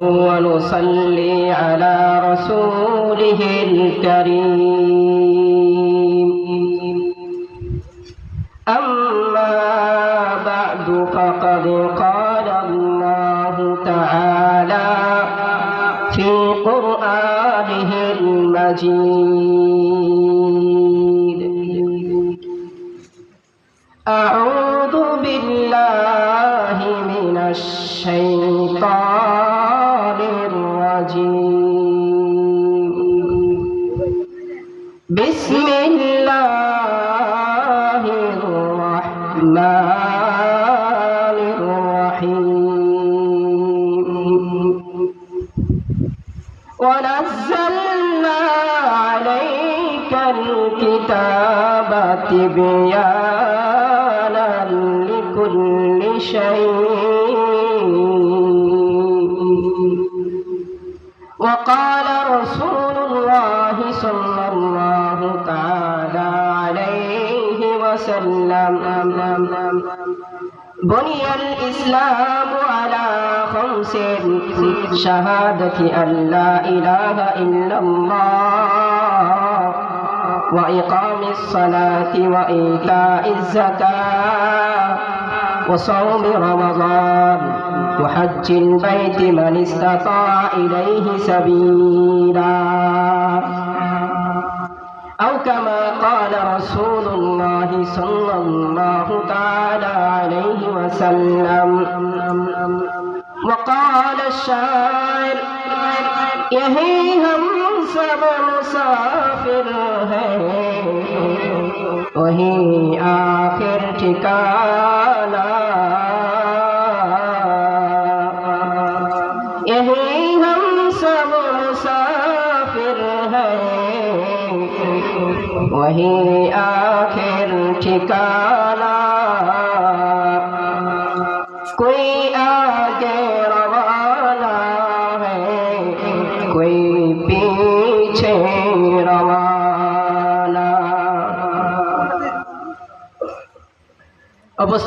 ونصلي على رسوله الكريم أما بعد فقد قال الله تعالى في قرآنه المجيد أعوذ بالله من الشيطان تبيانا لكل شيء وقال رسول الله صلى الله تعالى عليه وسلم بني الإسلام على خمس شهادة أن لا إله إلا الله وإقام الصلاة وإيتاء الزكاة وصوم رمضان وحج البيت من استطاع إليه سبيلا. أو كما قال رسول الله صلى الله تعالى عليه وسلم وقال الشاعر يهيهم سبع مسار मुसाफिर हैं वही आखिर ठिकाना। यही हम सब मुसाफिर हैं। वही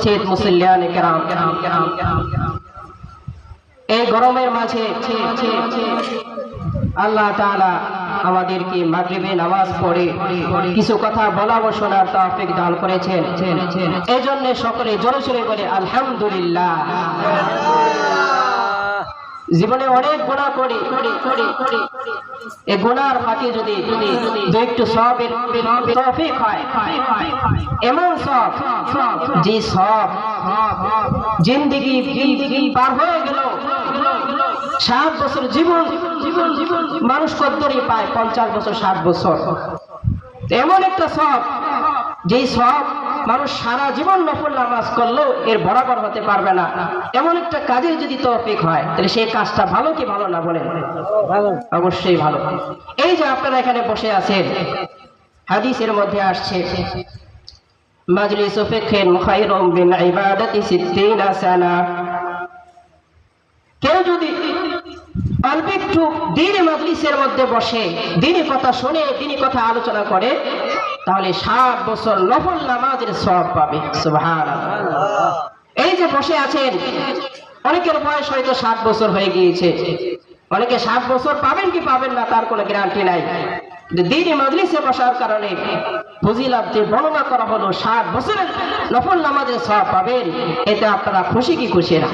উপস্থিত মুসল্লিয়ান কেরাম এই গরমের মাঝে আল্লাহ তাআলা আমাদেরকে মাগরিবে নামাজ পড়ে কিছু কথা বলা ও শোনার তৌফিক দান করেছেন। এই জন্য সকলে জোরে জোরে করে আলহামদুলিল্লাহ। জীবনে অনেক গুণা করি করি গুণার ফাঁকে যদি দু একটু তৌফিক হয়, এমন সব, যে সব জিন্দিগি পার হয়ে গেল ষাট বছর জীবন জীবন জীবন মানুষ কদ্দরই পায়, পঞ্চাশ বছর, ষাট বছর। এমন একটা সব যেই সব মানুষ সারা জীবন নফল নামাজ করলেও এর বরাবর হতে পারবে না। এমন একটা কাজে যদি তৌফিক হয় তাহলে সেই কাজটা ভালো কি ভালো না বলেন? অবশ্যই ভালো। এই যে আপনারা এখানে বসে আছেন হাদিসের মধ্যে আসছে মাজলিস ফিকহিন খায়রুম বিন ইবাদাতি 60 সানা। কেউ যদি অল্প একটু দিন মজলিসের মধ্যে বসে দিনই কথা শুনে দিনই কথা আলোচনা করে তাহলে ষাট বছর নফল নামাজের সব পাবে। এই যে বসে আছেন অনেকের বয়স হয়তো ষাট বছর হয়ে গিয়েছে। অনেকে ষাট বছর পাবেন কি পাবেন না তার কোনো গ্যারান্টি নাই। দিনই মজলিসে বসার কারণে ফজিলাত যে বর্ণনা করা হলো ষাট বছরের নফল নামাজের সব পাবেন। এতে আপনারা খুশি কি খুশি না?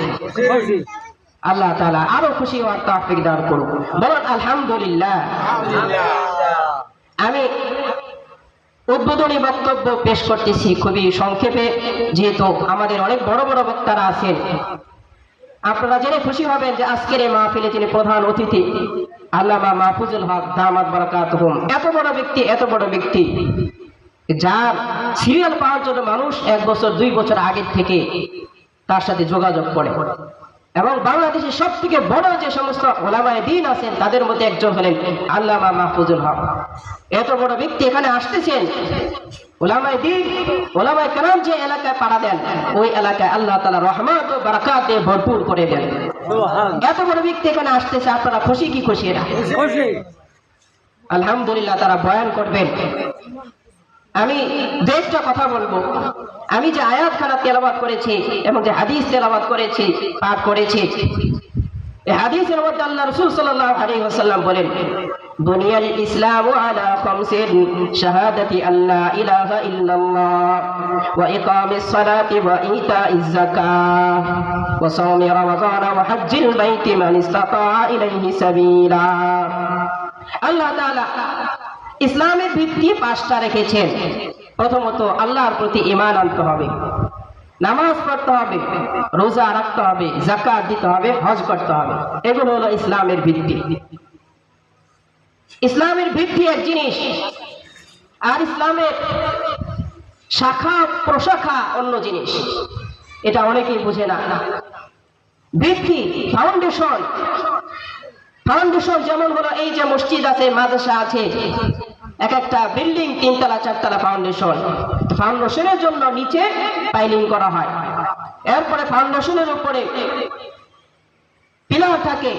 আল্লাহ তাআলা আরও খুশি হওয়ার তৌফিক দান করুন। বলুন আলহামদুলিল্লাহ। আমি উদ্বোধনী বক্তব্য পেশ করতেছি খুবই সংক্ষেপে, যেহেতু আমাদের অনেক বড় বড় বক্তারা আছেন। আপনারা জেনে খুশি হবেন যে আজকের এই মাহফিলে যিনি প্রধান অতিথি, আল্লামা মাহফুজুল হক দামাত বারাকাত এত বড় ব্যক্তি, এত বড় ব্যক্তি, যার সিরিয়াল পাওয়ার জন্য মানুষ এক বছর, দুই বছর আগের থেকে তার সাথে যোগাযোগ করে। এবং বাংলাদেশের সব থেকে বড় যে সমস্ত ওলামায় দিন আছেন, তাদের মধ্যে একজন হলেন আল্লামা মাহফুজুল হক। এত বড় ব্যক্তি এখানে আসতেছেন। ওলামায় দিন ওলামায় কালাম যে এলাকায় পাড়া দেন ওই এলাকায় আল্লাহ তালা রহমত ও বারাকাতে ভরপুর করে দেন। এত বড় ব্যক্তি এখানে আসতেছে আপনারা খুশি কি খুশি এরা? আলহামদুলিল্লাহ তারা বয়ান করবেন। আমি দেশটা কথা বলব। আমি যে আয়াত খানা তেলাবাদ করেছি এবং যে হাদিস তেলাবাদ করেছি পাঠ করেছি হাদিসের মধ্যে আল্লাহ রসুল সাল্লাল্লাহু আলাইহি ওয়াসাল্লাম বলেন আলা খামসিন, শাহাদাতি আল্লা ইলাহা ইল্লাল্লাহ, ওয়া ইকামিস সালাতি ওয়া ইতাইজ যাকাহ ওয়া সাওমি রমাদান ওয়া হজ্জিল বাইতি মান ইসতাতা ইলাইহি সাবিলা। আল্লাহ তাআলা ইসলামের ভিত্তি পাঁচটা রেখেছেন। প্রথমত, আল্লাহর প্রতি ঈমান আনতে হবে, নামাজ পড়তে হবে, রোজা রাখতে হবে জাকাত দিতে হবে, হজ করতে হবে। এগুলো হলো ইসলামের ভিত্তি। ইসলামের ভিত্তি এক জিনিস, আর ইসলামের শাখা, প্রশাখা অন্য জিনিস। এটা অনেকেই বুঝে না। ভিত্তি ফাউন্ডেশন ফাউন্ডেশন যেমন হলো, এই যে মসজিদ আছে, মাদ্রাসা আছে, এক একটা বিল্ডিং, তিনতলা, চারতলা ফাউন্ডেশন ফাউন্ডেশনের জন্য নিচে পাইলিং করা হয়। এরপরে ফাউন্ডেশনের উপরে পিলার থাকে,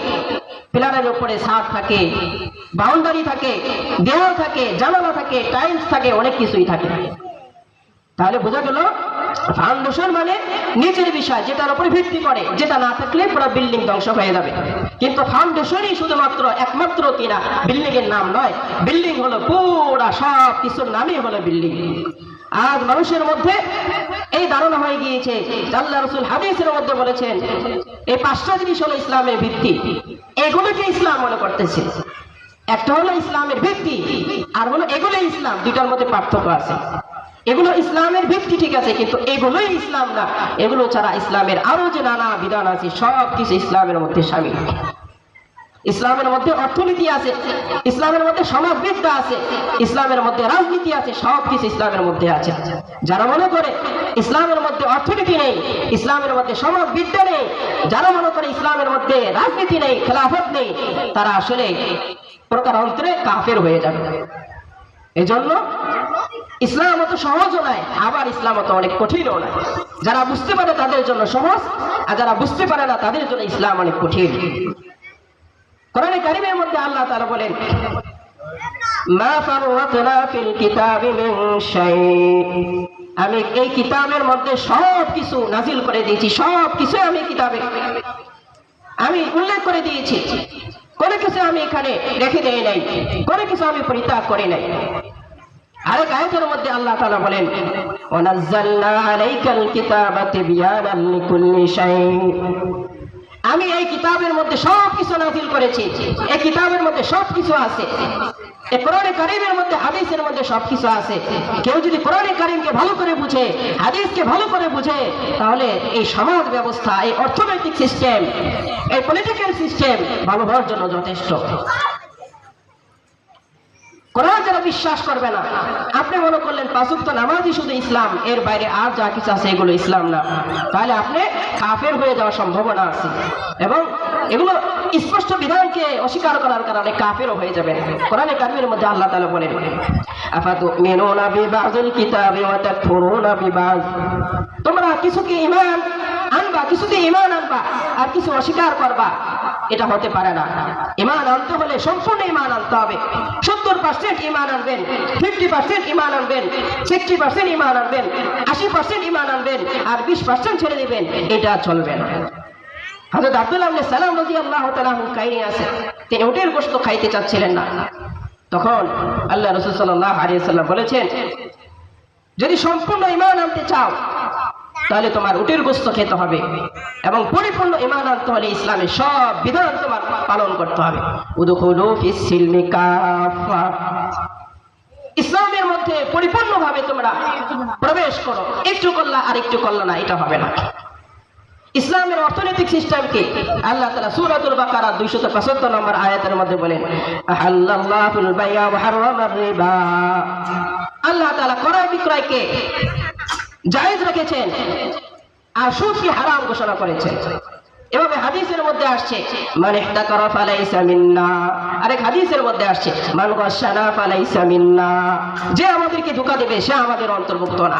পিলারের উপরে ছাদ থাকে বাউন্ডারি থাকে দেওয়াল থাকে, জানালা থাকে টাইলস থাকে, অনেক কিছুই থাকে। তাহলে বোঝা গেল ফাউন্ডেশন মানে নিচের বিষয়, যেটার উপরে ভিত্তি করে, যেটা না থাকলে পুরো বিল্ডিং ধ্বংস হয়ে যাবে। কিন্তু ফাউন্ডেশনই শুধুমাত্র একমাত্র কিনা বিল্ডিং এর নাম নয় বিল্ডিং হলো পুরা সব কিছুর নামই হলো বিল্ডিং আজ মানুষের মধ্যে এই ধারণা হয়ে গিয়েছে আল্লাহ রসুল হাদিসের মধ্যে বলেছেন, এই পাঁচটা জিনিস হলো ইসলামের ভিত্তি। এগুলোকে ইসলাম মনে করতেছে। একটা হলো ইসলামের ভিত্তি, আর হলো এগুলো ইসলাম দুটার মধ্যে পার্থক্য আছে। এগুলো ইসলামের ভিত্তি ঠিক আছে, কিন্তু এগুলোই ইসলাম না। এগুলো ছাড়া ইসলামের আরও যে নানা বিধান আছে সব কিছু ইসলামের মধ্যে সামিল। ইসলামের মধ্যে অর্থনীতি আছে, ইসলামের মধ্যে সমাজবিদ্যা আছে, ইসলামের মধ্যে রাজনীতি আছে সব কিছু ইসলামের মধ্যে আছে। যারা মনে করে ইসলামের মধ্যে অর্থনীতি নেই, ইসলামের মধ্যে সমাজবিদ্যা নেই, যারা মনে করে ইসলামের মধ্যে রাজনীতি নেই, খেলাফত নেই, তারা আসলে প্রকারান্তরে কাফের হয়ে যাবে। এজন্য ইসলাম অত সহজও নয় আবার ইসলাম অত অনেক কঠিনও নয় যারা বুঝতে পারে তাদের জন্য সহজ, আর যারা বুঝতে পারে না তাদের জন্য ইসলাম অনেক কঠিন। কোরআনে কারিমের মধ্যে আল্লাহ তাআলা বলেন, মা ফাররাতনা ফিল কিতাবি মিন শাই আমি এই কিতাবের মধ্যে সব কিছু নাজিল করে দিয়েছি সব কিছু আমি কিতাবে আমি উল্লেখ করে দিয়েছি। কোনো কিছু আমি এখানে রেখে দেই নাই, কোনো কিছু আমি পরিত্যাগ করি নাই। আরেক আয়াতের মধ্যে আল্লাহ তাআলা বলেন ওয়ানাজ্জালনা আলাইকাল কিতাবা তিবয়ানান লিকুল্লি শাই আমি এই কিতাবের মধ্যে সব কিছু নাজিল করেছি। এই কিতাবের মধ্যে সব কিছু আছে। কেউ যদি ভালো করে বুঝে ভালো করে বুঝে, তাহলে এই ব্যবস্থা, এই অর্থনৈতিক সিস্টেম এই পলিটিক্যাল সিস্টেম ভালো হওয়ার জন্য যথেষ্ট। কোরআন যারা বিশ্বাস করবে না। আপনি মনে করলেন পাঁচুক্ত নামাজই শুধু ইসলাম, এর বাইরে আর যা কিছু আছে এগুলো ইসলাম না। তাহলে আপনি কাফের হয়ে যাওয়ার সম্ভাবনা আছে। এবং এগুলো স্পষ্ট বিধানকে অস্বীকার করার কারণে কাফেরও হয়ে যাবেন। কোরআনে কারিমের মধ্যে আল্লাহ তাআলা বলেন, আফাতুমিনুনা বিবাযিল কিতাবি ওয়া তাকফুরুনা বিবায তোমরা কিছুকে ঈমান আনবা কিছুতে ঈমান আনবা, আর কিছু অস্বীকার করবা? এটা হতে পারে না। ইমান আনতে হলে সম্পূর্ণ ইমান আনতে হবে। সত্তর পার্সেন্ট ইমান আনবেন ফিফটি পার্সেন্ট ইমান আনবেন সিক্সটি পার্সেন্ট ইমান আনবেন, আশি পার্সেন্ট ইমান আনবেন, আর বিশ পার্সেন্ট ছেড়ে দিবেন, এটা চলবে না। হজরত আব্দুল আহমদ সালাম রাজি আল্লাহ তালাহুর কাহিনী আছে। তিনি উটের গোস্ত খাইতে চাচ্ছিলেন না। তখন আল্লাহ রসুল সাল্লাহ আলিয়া সাল্লাম বলেছেন, যদি সম্পূর্ণ ইমান আনতে চাও তাহলে তোমার উটের গোস্ত খেতে হবে। এবং পরিপূর্ণ ইমান আনতে হলে ইসলামের সব বিধান তোমার পালন করতে হবে। ইসলামের মধ্যে পরিপূর্ণভাবে তোমরা প্রবেশ করো। একটু করলা আর একটু করলা না, এটা হবে না। ইসলামের অর্থনৈতিক সিস্টেমকে আল্লাহ তাআলা সূরাতুল বাকারা 275 নম্বর আয়াতের মধ্যে বলেন আল্লাহ তাআলা ক্রয় বিক্রয়কে জায়েজ রেখেছেন আর সুদকে হারাম ঘোষণা করেছেন। এভাবে হাদিসের মধ্যে আসছে মানে ইহতাকারা ফালাইসা হাদিসের মধ্যে আসছে, মান গসানা যে আমাদেরকে ধোঁকা দেবে, সে আমাদের অন্তর্ভুক্ত না।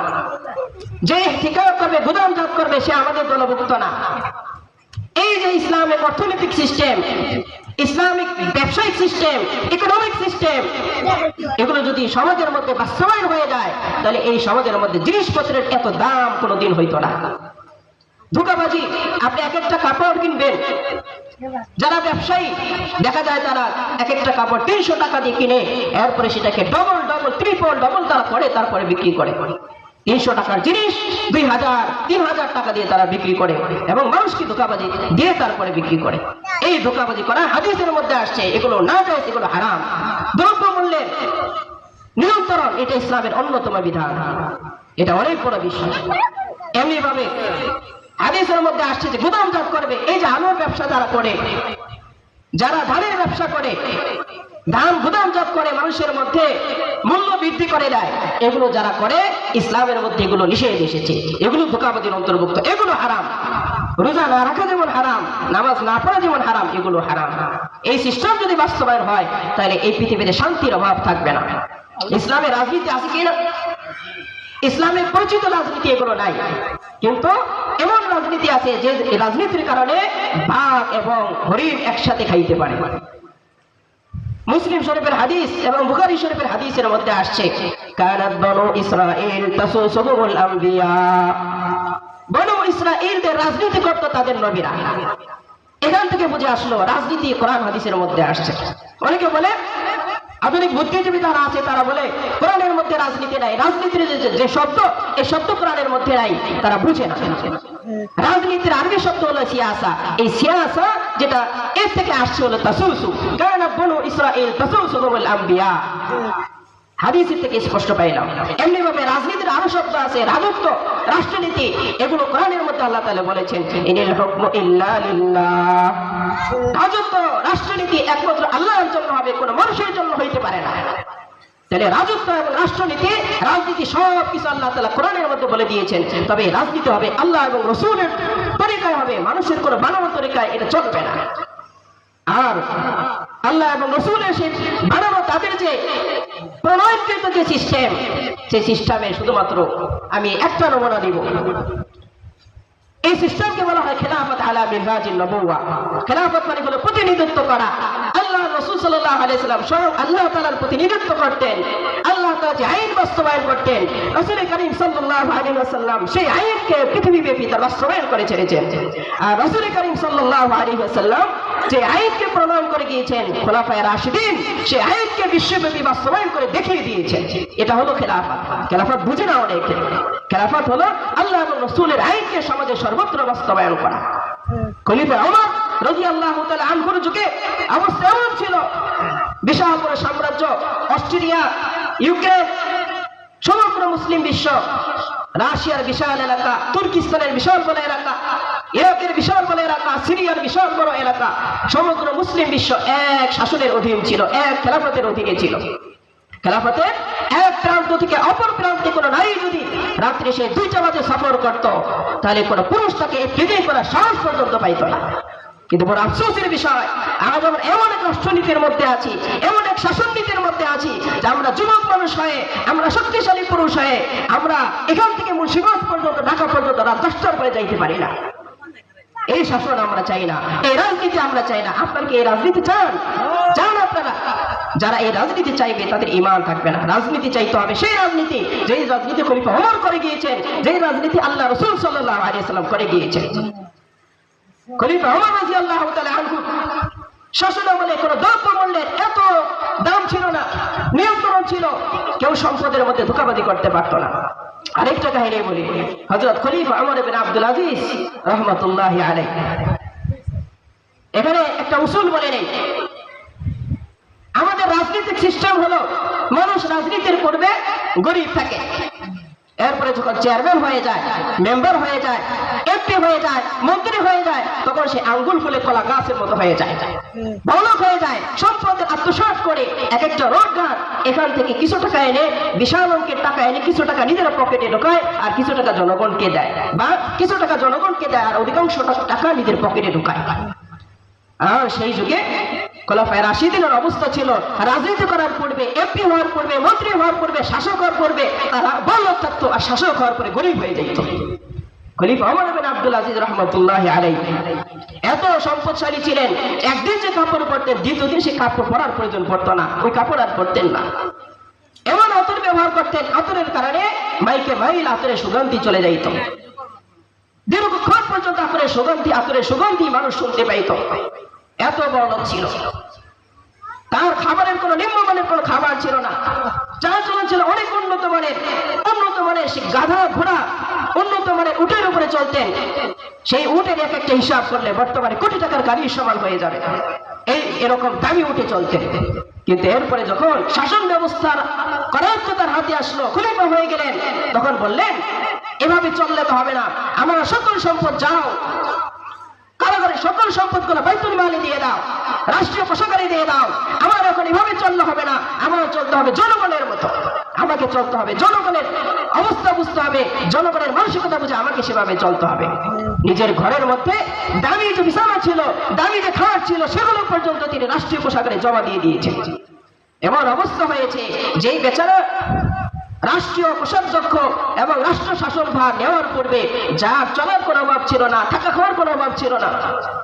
যে ঠিকানা করবে গুদামজাত করবে, সে আমাদের দলভুক্ত না। ইসলামিক অর্থনৈতিক সিস্টেম ইসলামিক ব্যবসায়িক সিস্টেম ইকোনমিক সিস্টেম এগুলো যদি সমাজের মধ্যে বাস্তবায়ন হয়ে যায়, তাহলে এই সমাজের মধ্যে জিনিসপত্রের এত দাম কোনোদিন হইতো না। ধোকাবাজি, আপনি এক একটা কাপড় কিনবেন। যারা ব্যবসায়ী, দেখা যায় তারা এক একটা কাপড় তিনশো টাকা দিয়ে কিনে, এরপরে সেটাকে ডবল ডবল ত্রিপল ডবল তারা করে, তারপরে বিক্রি করে। তিনশো টাকার জিনিস, দুই হাজার, তিন হাজার টাকা দিয়ে তারা বিক্রি করে এবং মানুষকে ধোকাবাজি দিয়ে তারপরে বিক্রি করে। এই ধোকাবাজি করা হাদিসের মধ্যে আসছে, এগুলো না যায়, এগুলো হারাম। দ্রব্য মূল্যের নিয়ন্ত্রণ এটা ইসলামের অন্যতম বিধান। এটা অনেক বড় বিষয়। এমনি ভাবে হাদিসের মধ্যে আসছে যে গুদামজাত করবে, এই যে আলুর ব্যবসা যারা করে, যারা ধানের ব্যবসা করে ধান গুদামজাত করে মানুষের মধ্যে মূল্য বৃদ্ধি করে দেয়। এগুলো যারা করে, ইসলামের মধ্যে এগুলো নিষেধ এসেছে। এগুলো ধোকাবাজির অন্তর্ভুক্ত। এগুলো হারাম। রোজা না রাখা যেমন হারাম, নামাজ না পড়া যেমন হারাম, এগুলো হারাম। এই সিস্টেম যদি বাস্তবায়ন হয়, তাহলে এই পৃথিবীতে শান্তির অভাব থাকবে না। ইসলামের রাজনীতি আছে কি না? ইসলামের পরিচিত রাজনীতি এগুলো নাই। কিন্তু এমন রাজনীতি আছে যে রাজনীতির কারণে বাঘ এবং হরিণ একসাথে খাইতে পারে। মুসলিম শরীফের হাদিস এবং বুখারী শরীফের হাদিসের মধ্যে আসছে, কানাত বনু ইসরাইল তাসুসুহুল আমবিয়া। বনু ইসরাইলদের রাজনীতি করত তাদের নবীরা। এখান থেকে বুঝে আসলো, রাজনীতি কোরআন হাদিসের মধ্যে আসছে। অনেকে বলে আধুনিক বুদ্ধিজীবী যারা আছে, তারা বলে, কোরআনের মধ্যে রাজনীতি নাই। রাজনীতির যে- শব্দ এই শব্দ কোরআনের মধ্যে নাই, তারা বুঝে না। রাজনীতির আরবি শব্দ হলো সিয়াসা। এই সিয়াসা যেটা এর থেকে আসছে হলো তাসুসু। কারণ বনু ইসরাইল তাসুসু বলে আম্বিয়া। হাদিসের থেকে স্পষ্ট পাইলাম। এমনি ভাবে রাজনীতির আরও শব্দ আছে, রাজত্ব, রাষ্ট্রনীতি, এগুলো কোরআনের মধ্যে আল্লাহ তাআলা বলেছেন রাজত্ব, রাষ্ট্রনীতি একমাত্র আল্লাহর জন্য হবে, কোনো মানুষের জন্য হইতে পারে না। তাহলে রাজত্ব এবং রাষ্ট্রনীতি, রাজনীতি সব কিছু আল্লাহ তালা কোরআনের মধ্যে বলে দিয়েছেন। তবে রাজনীতি হবে আল্লাহ এবং রসুলের তরিকায় হবে, মানুষের কোনো বানানো তরিকায় এটা চলবে না। আর আল্লাহ এবং রসুলের সেই বানানো তাদের যে প্রণয়নকৃত যে সিস্টেম সেই সিস্টেমে শুধুমাত্র আমি একটা নমুনা দিব। এই সিস্টেমকে বলা হয় খেলাফত আলা মিনহাজিন নবুয়া খেলাফত মানে হলো প্রতিনিধিত্ব করা। আল্লাহ রসুল সাল্লাহ আলাইহি সাল্লাম স্বয়ং আল্লাহ তালার প্রতিনিধিত্ব করতেন। আল্লাহ যে আইন বাস্তবায়ন করতেন। রাসূল করিম সাল্লাল্লাহু আলাইহি ওয়াসাল্লাম সেই আইনকে পৃথিবীব্যাপী তার বাস্তবায়ন করে ছেড়েছেন আর রাসূল করিম সাল্লাল্লাহু আলাইহি ওয়াসাল্লাম যে আইনকে প্রণয়ন করে গিয়েছেন, খোলাফায়ে রাশিদিন, সেই আইনকে বিশ্বব্যাপী বাস্তবায়ন করে দেখিয়ে দিয়েছেন। এটা হলো খেলাফত। খেলাফত বুঝে না অনেক। খেলাফত হলো আল্লাহ রসুলের আইনকে সমাজে সর্বত্র বাস্তবায়ন করা। খলিফা ওমর রাজি আল্লাহ আনহুর যুগে অবস্থা এমন ছিল। বড় সাম্রাজ্য, অস্ট্রেলিয়া ইউক্রেন সমগ্র মুসলিম বিশ্ব, রাশিয়ার বিশাল এলাকা, তুর্কিস্তানের বিশাল বড় এলাকা, ইরাকের বিশাল বড় এলাকা, সিরিয়ার বিশাল বড় এলাকা, সমগ্র মুসলিম বিশ্ব এক শাসনের অধীন ছিল, এক খেলাফতের অধীনে ছিল। খেলাফতে এক প্রান্ত থেকে অপর প্রান্তে কোনো নারী যদি রাত্রে সে দুই বাজে সফর করত, তাহলে কোনো পুরুষ তাকে বিজয় করার সাহস পর্যন্ত পাইত না। কিন্তু বড় আফসোসের বিষয় আজ আমরা এমন এক রাষ্ট্রনীতির মধ্যে আছি, এমন এক শাসন নীতির মধ্যে আছি, যে আমরা যুবক মানুষ হয়ে, আমরা শক্তিশালী পুরুষ হয়ে, আমরা এখান থেকে মুন্সিগঞ্জ পর্যন্ত, ঢাকা পর্যন্ত রাত দশটার যাইতে পারি না। এই শাসন আমরা চাই না, এই রাজনীতি আমরা চাই না। আপনার কি এই রাজনীতি চান? চান আপনারা। যারা এই রাজনীতি চাইবে, তাদের ইমান থাকবে না। রাজনীতি চাইতে হবে সেই রাজনীতি, যেই রাজনীতি খলিফা ওমর করে গিয়েছেন, যেই রাজনীতি আল্লাহ রসুল সাল্লাহ আলিয়া সাল্লাম করে গিয়েছেন। এখানে একটা উসুল বলে নেই। আমাদের রাজনৈতিক সিস্টেম হলো মানুষ রাজনীতির করবে গরিব থাকে। এরপরে যখন চেয়ারম্যান হয়ে যায় মেম্বার হয়ে যায় এমপি হয়ে যায়, মন্ত্রী হয়ে যায়, তখন সে আঙ্গুল ফুলে কলা গাছের মতো হয়ে যায়। বলক হয়ে যায় সম্পদের আত্মসাৎ করে এক একটা রোজগার এখান থেকে কিছু টাকা এনে বিশাল অঙ্কের টাকা এনে কিছু টাকা নিজের পকেটে ঢোকায় আর কিছু টাকা জনগণকে দেয় বা কিছু টাকা জনগণকে দেয় আর অধিকাংশ টাকা নিজের পকেটে ঢোকায়। আর সেই যুগে খোলাফায় রাশিদিনের অবস্থা ছিল। রাজনীতি করার পূর্বে এমপি হওয়ার পূর্বে, মন্ত্রী হওয়ার পূর্বে, শাসক হওয়ার পূর্বে তারা বড় থাকতো আর শাসক হওয়ার পরে গরিব হয়ে যেত। এমন আতর ব্যবহার করতেন আতরের কারণে মাইকে সুগন্ধি চলে যাইত। দীর্ঘক্ষণ পর্যন্ত আতরের সুগন্ধি আতরের সুগন্ধি মানুষ শুনতে পাইত। এত বড় ছিল। তার খাবারের কোনো নিম্নমানের কোনো খাবার ছিল না। যার জন্য ছিল অনেক উন্নত মানের উন্নত মানের সে গাধা ঘোড়া, উন্নত মানের উটের উপরে চলতেন। সেই উটের এক একটা হিসাব করলে বর্তমানে কোটি টাকার গাড়ির সমান হয়ে যাবে। এই এরকম দামি উঠে চলতেন কিন্তু এরপরে যখন শাসন ব্যবস্থার করায়ত্ত তার হাতে আসলো, খলিফা হয়ে গেলেন। তখন বললেন, এভাবে চললে তো হবে না। আমার সকল সম্পদ যাও। কারাগারের সকল সম্পদগুলো বাইতুল মালে দিয়ে দাও, রাষ্ট্রীয় কোষাগারে দিয়ে দাও। আমার এখন এভাবে চললে হবে না, আমার চলতে হবে জনগণের মতো। আমাকে চলতে হবে, জনগণের অবস্থা বুঝতে হবে, জনগণের মানসিকতা বুঝে আমাকে সেভাবে চলতে হবে। নিজের ঘরের মধ্যে দামি যে বিছানা ছিল, দামি যে খাট ছিল, সেগুলো পর্যন্ত তিনি রাষ্ট্রীয় কোষাগারে জমা দিয়ে দিয়েছেন। এমন অবস্থা হয়েছে, যেই বেচারা রাষ্ট্রীয় কোষাধ্যক্ষ এবং রাষ্ট্র শাসন ভার নেওয়ার পূর্বে যার চলার কোনো অভাব ছিল না, থাকা খাওয়ার কোনো অভাব ছিল না।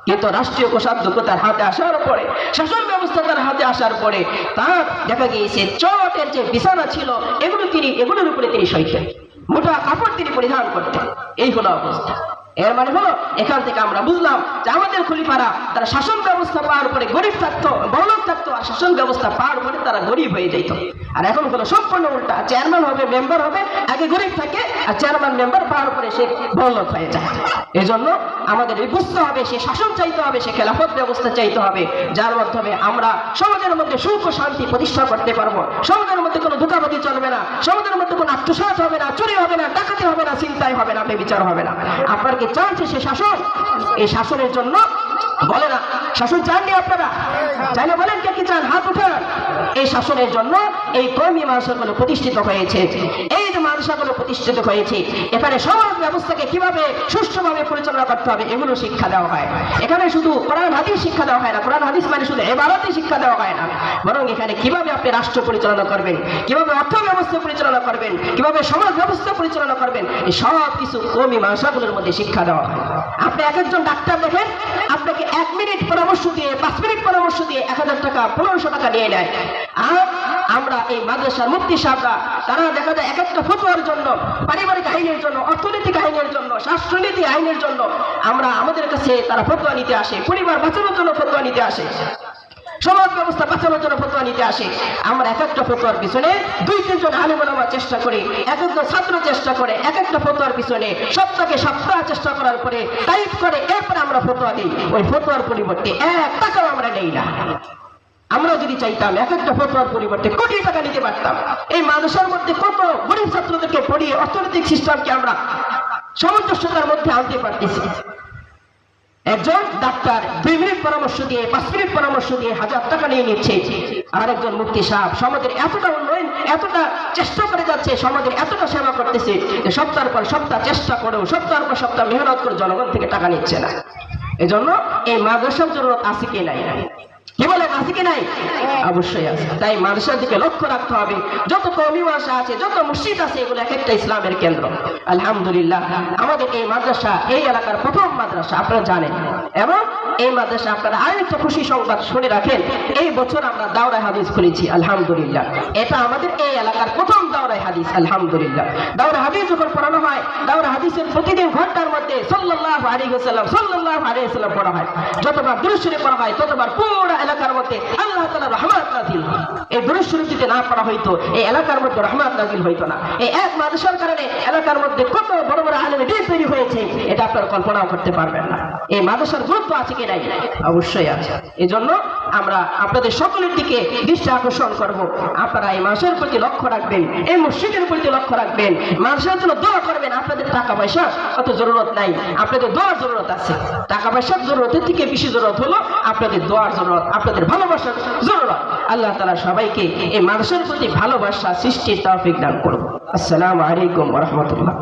কিন্তু রাষ্ট্রীয় কোষাধ্যক্ষ তার হাতে আসার পরে, শাসন ব্যবস্থা তার হাতে আসার পরে তার দেখা গিয়েছে, চটের যে বিছানা ছিল, এগুলো তিনি, এগুলোর উপরে তিনি সইতেন মোটা কাপড় তিনি পরিধান করতেন। এই হলো অবস্থা। এর মানে হলো, এখান থেকে আমরা বুঝলাম যে আমাদের খলিফারা তারা শাসন ব্যবস্থা পাওয়ার পরে গরিব থাকতো, বড়লোক থাকতো, আর শাসন ব্যবস্থা পাওয়ার পরে তারা গরিব হয়ে যেত আর এখন হলো সম্পূর্ণ উল্টা, চেয়ারম্যান হবে, মেম্বার হবে, আগে গরিব থাকে, আর চেয়ারম্যান, মেম্বার পাওয়ার পরে সে বড়লোক হয়ে যায়। এই জন্য আমাদের বুঝতে হবে, সে শাসন চাইতে হবে, সে খেলাফত ব্যবস্থা চাইতে হবে, যার মাধ্যমে আমরা সমাজের মধ্যে সুখ ও শান্তি প্রতিষ্ঠা করতে পারব। সমাজের মধ্যে কোনো ধোকাবাজি চলবে না, সমাজের মধ্যে কোনো আত্মসাত হবে না, চুরি হবে না, ডাকাতি হবে না চিন্তাই হবে না, বেবিচার হবে না। আপনার কি চান সে শাসন এই শাসনের জন্য বলে শাসন চাননি আপনারা? চাইলে বলেন কে কি চান? হাত উঠান এই শাসনের জন্য এই কর্মী মানুষগুলো প্রতিষ্ঠিত হয়েছে। এই যে মানুষগুলো প্রতিষ্ঠিত হয়েছে, এখানে সমাজ ব্যবস্থাকে কীভাবে সুষ্ঠুভাবে পরিচালনা করতে হবে, এগুলো শিক্ষা দেওয়া হয়। এখানে শুধু কোরআন, হাদিস শিক্ষা দেওয়া হয় না। কোরআন, হাদিস মানে শুধু শিক্ষা দেওয়া হয় না। বরং এখানে কীভাবে আপনি রাষ্ট্র পরিচালনা করবেন, কীভাবে অর্থ ব্যবস্থা পরিচালনা করবেন, কীভাবে সমাজ ব্যবস্থা পরিচালনা করবেন, এই সব কিছু কর্মী মানুষগুলোর মধ্যে শিক্ষা দেওয়া হয়। আপনি এক একজন ডাক্তার দেখেন আপনাকে এক মিনিট পরামর্শ দিয়ে, পাঁচ মিনিট পরামর্শ দিয়ে এক হাজার টাকা, পনেরোশো টাকা নিয়ে নেয়। আর আমরা এই মাদ্রাসার মুক্তি সাহরা তারা দেখা যায় এক একটা ফটোয়ার জন্য, পারিবারিক আইনের জন্য, অর্থনৈতিক আইনের জন্য, স্বাস্থ্যনীতি আইনের জন্য, আমরা আমাদের কাছে তারা ফটোয়া নিতে আসে, পরিবার বাঁচানোর জন্য ফটোয়া নিতে আসে। সমাজ ব্যবস্থা বাঁচানোর জন্য ফতোয়া নিতে আসে। আমরা এক একটা ফতোয়ার পিছনে দুই তিনজন আলিমালামা চেষ্টা করি, এক একজন ছাত্র চেষ্টা করে, এক একটা ফতোয়ার পিছনে সপ্তাহে সপ্তাহ চেষ্টা করার পরে টাইপ করে এরপরে আমরা ফতোয়া দিই। ওই ফতোয়ার পরিবর্তে এক টাকাও আমরা নেই না। আমরা যদি চাইতাম এক একটা ফতোয়ার পরিবর্তে কোটি টাকা নিতে পারতাম। এই মানুষের মধ্যে কত গরিব ছাত্রদেরকে পড়িয়ে অর্থনৈতিক সিস্টেমকে আমরা সামঞ্জস্যতার মধ্যে আনতে পারতেছি। একজন ডাক্তার দুই মিনিট পরামর্শ দিয়ে পাঁচ মিনিট পরামর্শ দিয়ে হাজার টাকা নিয়ে নিচ্ছে। আর একজন মুক্তি সাহেব সমাজের এতটা উন্নয়ন, এতটা চেষ্টা করে যাচ্ছে, সমাজের এতটা সেবা করতেছে যে সপ্তাহের পর সপ্তাহ চেষ্টা করেও, সপ্তাহের পর সপ্তাহ মেহনত করে জনগণ থেকে টাকা নিচ্ছে না। এজন্য এই মাদ্রাসার জরুরত আছে কি নাই? কি বলেন আছে কি নাই? অবশ্যই আছে। তাই মানুষের দিকে লক্ষ্য রাখতে হবে। যত কমি মাসা আছে, যত মসজিদ আছে, এগুলো এক একটা ইসলামের কেন্দ্র। আলহামদুলিল্লাহ, আমাদের এই মাদ্রাসা, এই এলাকার প্রথম মাদ্রাসা, আপনারা জানেন। এবং এই মাদ্রাসা আপনারা আরেকটা খুশি সংবাদ শুনে রাখেন, এই বছর আমরা দাওরাই হাদিস খুলেছি, আলহামদুলিল্লাহ। এটা আমাদের এই এলাকার প্রথম দাওরাই হাদিস, আলহামদুলিল্লাহ। দাওরা হাদিস যখন পড়ানো হয় দাওরা হাদিসের প্রতিদিন ঘণ্টার মধ্যে সাল্লাল্লাহু আলাইহি ওয়াসাল্লাম, সাল্লাল্লাহু আলাইহি ওয়াসাল্লাম পড়া হয়। যতবার দুরুশরীফ পড়া হয়, ততবার পুরো এলাকার মধ্যে আল্লাহ তালা রহমাত নাজিল এই দুরুশরীফ যদি না করা হইতো, এই এলাকার মধ্যে রহমাত নাজিল হইতো না। এই এক মাদ্রাসার কারণে এলাকার মধ্যে কত বড় বড় আলমে দিন তৈরি হয়েছে, এটা আপনার কল্পনাও করতে পারবেন না। এই মাদ্রাসার গুরুত্ব আছে কি নাই? অবশ্যই আছে। এই জন্য আমরা আপনাদের সকলের দিকে দৃষ্টি আকর্ষণ করব। আপনারা এই মানুষের প্রতি লক্ষ্য রাখবেন, এই মসজিদের প্রতি লক্ষ্য রাখবেন। মানুষের জন্য দোয়া করবেন, আপনাদের টাকা পয়সা অত জরুরত নাই। আপনাদের দোয়ার জরুরত আছে। টাকা পয়সার জরুরতের থেকে বেশি জরুরত হলো আপনাদের দোয়ার জরুরত, আপনাদের ভালোবাসার জরুরত। আল্লাহ তালা সবাইকে এই মানুষের প্রতি ভালোবাসা, সৃষ্টির তৌফিক দান করুন। আসসালামু আলাইকুম রহমতুল্লাহ।